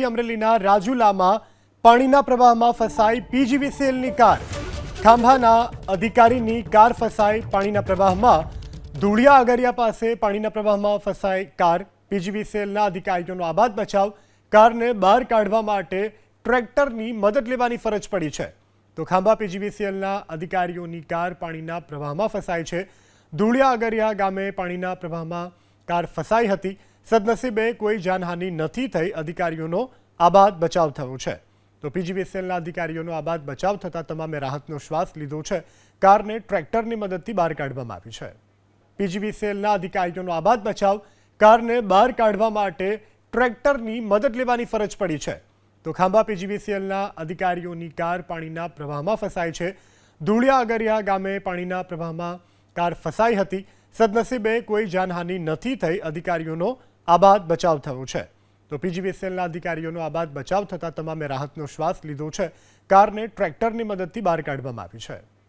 અમરેલીના રાજુલામાં પાણીના પ્રવાહમાં ફસાઈ પીજીવીસીએલની કાર. ખાંભાના અધિકારીની કાર ફસાઈ પાણીના પ્રવાહમાં. ધૂળિયા આગરિયા પાસે પાણીના પ્રવાહમાં ફસાઈ કાર. પીજીવીસીએલના અધિકારીઓનો આબાદ બચાવ. કારને બહાર કાઢવા માટે ટ્રેક્ટરની મદદ લેવાની ફરજ પડી છે. તો ખાંભા પીજીવીસીએલના અધિકારીઓની કાર પાણીના પ્રવાહમાં ફસાઈ છે. ધૂળિયા આગરિયા ગામે પાણીના પ્રવાહમાં કાર ફસાઈ હતી. સદનસીબે કોઈ જાનહાનિ નથી થઈ, અધિકારીઓનો આબાદ બચાવ થયો છે. તો પીજીવીસીએલના અધિકારીઓનો આબાદ બચાવ થતાં તમામે રાહતનો શ્વાસ લીધો છે. કારને ટ્રેક્ટરની મદદથી બહાર કાઢવામાં આવી છે. પીજીવીસીએલના અધિકારીઓનો આબાદ બચાવ કારને બહાર કાઢવા માટે ટ્રેક્ટરની મદદ લેવાની ફરજ પડી છે. તો ખાંભા પીજીવીસીએલના અધિકારીઓની કાર પાણીના પ્રવાહમાં ફસાઈ છે. ધૂળિયા આગરિયા ગામે પાણીના પ્રવાહમાં કાર ફસાઈ હતી. સદનસીબે કોઈ જાનહાનિ નથી થઈ, અધિકારીઓનો આબાદ બચાવ થયો છે. તો પીજીવીસીએલના અધિકારીઓનો આબાદ બચાવ થતાં તમામે રાહતનો શ્વાસ લીધો છે. કારને ટ્રેક્ટરની મદદથી બહાર કાઢવામાં આવી છે.